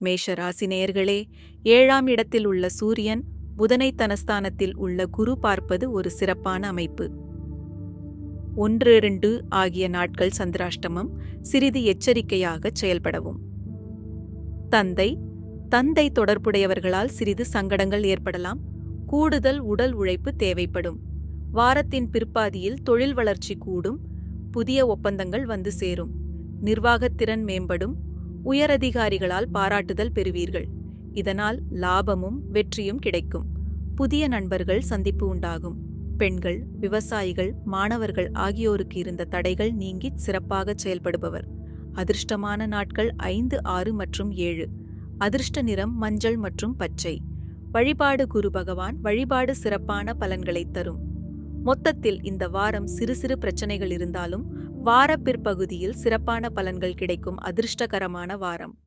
மேஷ ராசி நேயர்களே ஏழாம் இடத்தில் உள்ள சூரியன் புதனை தனஸ்தானத்தில் உள்ள குரு பார்ப்பது ஒரு சிறப்பான அமைப்பு. ஒன்று இரண்டு ஆகிய நாட்கள் சந்திராஷ்டமம் சிறிது எச்சரிக்கையாகச் செயல்படவும். தந்தை தந்தை தொடர்புடையவர்களால் சிறிது சங்கடங்கள் ஏற்படலாம் கூடுதல் உடல் உழைப்பு தேவைப்படும். வாரத்தின் பிற்பாதியில் தொழில் வளர்ச்சி கூடும் புதிய ஒப்பந்தங்கள் வந்து சேரும் நிர்வாகத்திறன் மேம்படும் உயரதிகாரிகளால் பாராட்டுதல் பெறுவீர்கள். இதனால் லாபமும் வெற்றியும் கிடைக்கும். புதிய நண்பர்கள் சந்திப்பு உண்டாகும். பெண்கள் விவசாயிகள் மாணவர்கள் ஆகியோருக்கு இருந்த தடைகள் நீங்கி சிறப்பாக செயல்படுபவர். அதிர்ஷ்டமான நாட்கள் ஐந்து ஆறு மற்றும் ஏழு. அதிர்ஷ்ட நிறம் மஞ்சள் மற்றும் பச்சை. வழிபாடு குரு பகவான் வழிபாடு சிறப்பான பலன்களை தரும். மொத்தத்தில் இந்த வாரம் சிறு சிறு பிரச்சனைகள் இருந்தாலும் வார பிற்பகுதியில் சிறப்பான பலன்கள் கிடைக்கும் அதிர்ஷ்டகரமான வாரம்.